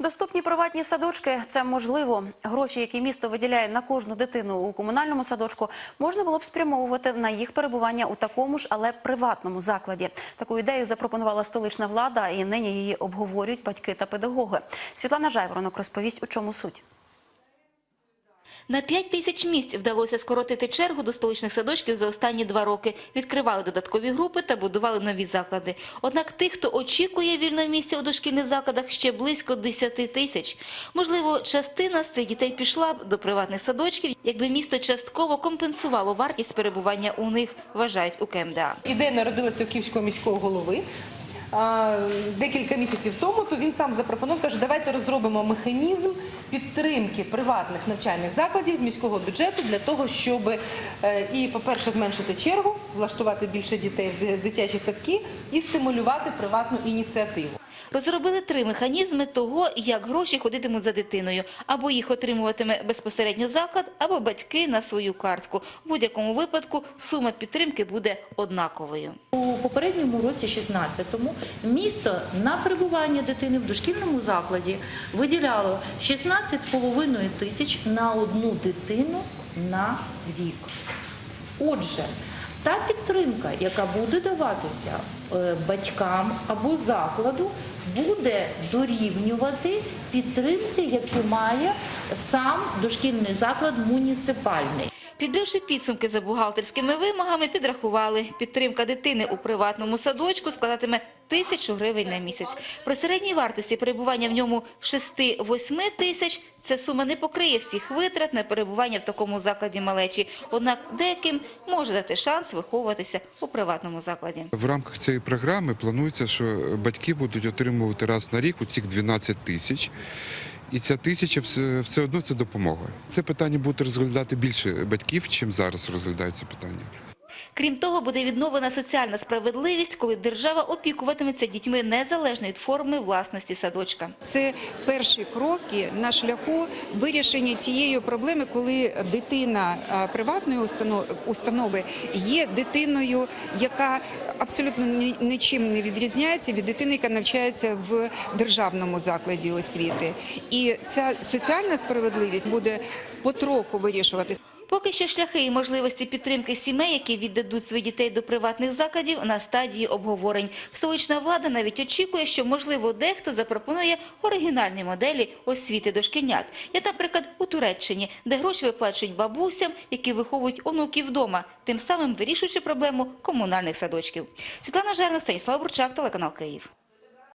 Доступні приватні садочки це можливо. Гроші, які місто виділяє на кожну дитину у комунальному садочку, можна було б спрямовувати на їх перебування у такому ж, але приватному закладі. Таку ідею запропонувала столична влада, і нині її обговорюють батьки та педагоги. Світлана Жайворонок розповість, у чому суть. На 5 тисяч місць вдалося скоротити чергу до столичних садочків за останні два роки. Відкривали додаткові групи та будували нові заклади. Однак тих, хто очікує вільного місця у дошкільних закладах, ще близько 10 тисяч. Можливо, частина з цих дітей пішла б до приватних садочків, якби місто частково компенсувало вартість перебування у них, вважають у КМДА. Ідея народилася у Київського міського голови. Декілька місяців тому то він сам запропонував, каже, давайте розробимо механізм підтримки приватних навчальних закладів з міського бюджету для того, щоб е, і, по-перше, зменшити чергу, влаштувати більше дітей в дитячі садки і стимулювати приватну ініціативу. Розробили три механізми того, як гроші ходитимуть за дитиною. Або їх отримуватиме безпосередньо заклад, або батьки на свою картку. У будь-якому випадку сума підтримки буде однаковою. У попередньому році, 16-му, місто на перебування дитини в дошкільному закладі виділяло 16,5 тисяч на одну дитину на рік. Отже, та підтримка, яка буде даватися батькам або закладу, буде дорівнювати підтримці, яку має сам дошкільний заклад муніципальний. Підбивши підсумки за бухгалтерськими вимогами, підрахували, підтримка дитини у приватному садочку складатиме тисячу гривень на місяць. При середній вартості перебування в ньому 6-8 тисяч ця сума не покриє всіх витрат на перебування в такому закладі малечі. Однак деяким може дати шанс виховуватися у приватному закладі. В рамках цієї програми планується, що батьки будуть отримувати раз на рік у цих 12 тисяч. І ця тисяча все, одно це допомога. Це питання буде розглядати більше батьків, чим зараз розглядається питання. Крім того, буде відновлена соціальна справедливість, коли держава опікуватиметься дітьми незалежно від форми власності садочка. Це перші кроки на шляху вирішення тієї проблеми, коли дитина приватної установи є дитиною, яка абсолютно нічим не відрізняється від дитини, яка навчається в державному закладі освіти. І ця соціальна справедливість буде потроху вирішуватися. Поки що шляхи і можливості підтримки сімей, які віддадуть своїх дітей до приватних закладів, на стадії обговорень. Столична влада навіть очікує, що, можливо, дехто запропонує оригінальні моделі освіти дошкільнят. Як, наприклад, у Туреччині, де гроші виплачують бабусям, які виховують онуків вдома, тим самим вирішуючи проблему комунальних садочків. Світлана Жерно, Станіслав Бурчак, телеканал Київ.